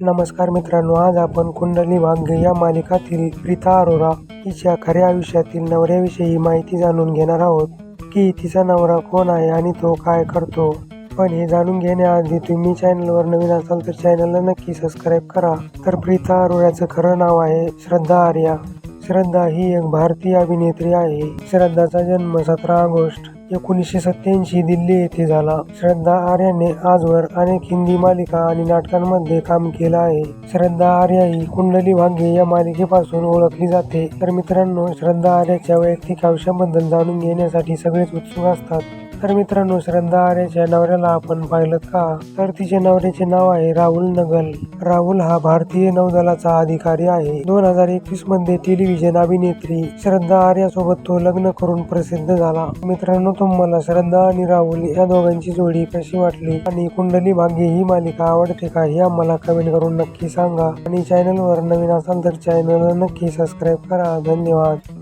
नमस्कार मित्रांनो आज आपण कुंडली भाग्य या मालिकातील प्रीता अरोरा तिच्या खऱ्या आयुष्यातील नवऱ्याविषयी माहिती जाणून घेणार आहोत. की तिचा नवरा कोण आहे आणि तो काय करतो? पण हे जाणून घेण्याआधी तुम्ही चॅनलवर नवीन असाल तर चॅनलला नक्की सबस्क्राईब करा. तर प्रीता अरोराचं खरं नाव आहे श्रद्धा आर्या. श्रद्धा ही एक भारतीय अभिनेत्री आहे. श्रद्धाचा जन्म सतरा ऑगस्ट एकोणीसशे सत्याऐंशी दिल्ली येथे झाला. श्रद्धा आर्याने आजवर अनेक हिंदी मालिका आणि नाटकांमध्ये काम केलं आहे. श्रद्धा आर्या ही कुंडली भाग्य या मालिकेपासून ओळखली जाते. तर मित्रांनो श्रद्धा आर्याच्या वैयक्तिक आयुष्याबद्दल जाणून घेण्यासाठी सगळेच उत्सुक असतात. तर मित्रांनो श्रद्धा आर्याच्या नवऱ्याला आपण पाहिलं का? तर तिच्या नवऱ्याचे नाव आहे राहुल नगल. राहुल हा भारतीय नौदलाचा अधिकारी आहे. दोन हजार एकवीसमध्ये टेलिव्हिजन अभिनेत्री श्रद्धा आर्या सोबत तो लग्न करून प्रसिद्ध झाला. मित्रांनो तुम्हाला श्रद्धा आणि राहुल या दोघांची जोडी कशी वाटली? आणि कुंडली भाग्य ही मालिका आवडते का? हे आम्हाला कमेंट करून नक्की सांगा. आणि चॅनलवर नवीन असाल तर चॅनलला नक्की सबस्क्राईब करा. धन्यवाद.